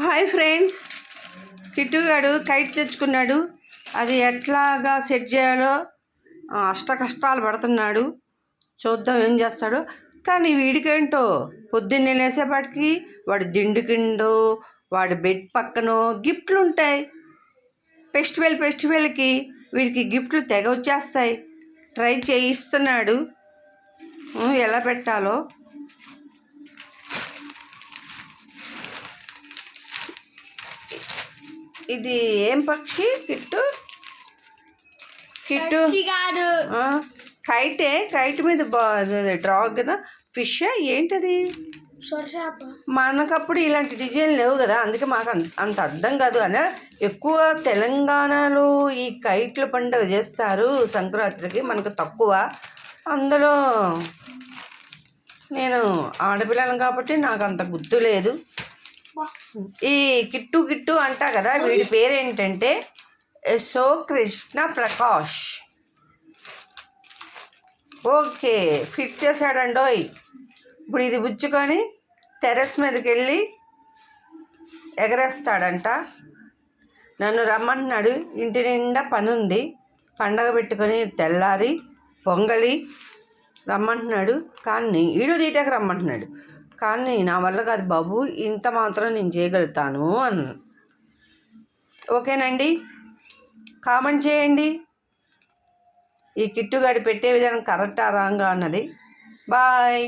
Hi friends. కిట్టుగాడు kite తెచ్చుకున్నాడు. అది ఎట్లాగా సెట్ చేయాలో అష్ట కష్టాలు పడుతున్నాడు. చూద్దాం ఏం చేస్తాడో. కానీ వీడికేంటో పొద్దున్నే లేసేపాటికి వాడి దిండు కిండో వాడి బెడ్ పక్కనో గిఫ్ట్లు ఉంటాయి ఫెస్టివల్ ఫెస్టివల్కి వీడికి గిఫ్ట్లు తెగ వచ్చేస్తాయి. ట్రై చేయిస్తున్నాడు. ఎలా పెట్టాలో. ఇది ఏం పక్షి? కిట్టు? కిట్టు? కైటే కైట్ మీద డ్రాగ్ ఫిష్ ఏంటది? మనకప్పుడు ఇలాంటి డిజైన్ లేవు కదా అందుకే మాకు అంత అంత అర్థం కాదు అని. ఎక్కువ తెలంగాణలో ఈ కైట్ల పండుగ చేస్తారు సంక్రాంతికి మనకు తక్కువ. అందులో నేను ఆడపిల్లను కాబట్టి నాకు అంత గుర్తు లేదు. ఈ కిట్టు కిట్టు అంటా కదా వీడి పేరేంటంటే so Krishna Prakash. Okay fit చేశాడండోయ్. ఇప్పుడు ఇది బుచ్చుకొని టెర్రస్ మీదకి వెళ్ళి ఎగరేస్తాడంట. నన్ను రమ్మంటున్నాడు ఇంటి నిండా పని ఉంది పండగ పెట్టుకొని తెల్లారి పొంగలి రమ్మంటున్నాడు కానీ ఈడు తీటకు రమ్మంటున్నాడు. కానీ నా వల్ల కాదు బాబు ఇంత మాత్రం నేను చేయగలుగుతాను అన్నాను ఓకేనండి? కామెంట్ చేయండి. ఈ కిట్టుగాడి పెట్టే విధానం కరెక్టా రాంగా అన్నది. బాయ్.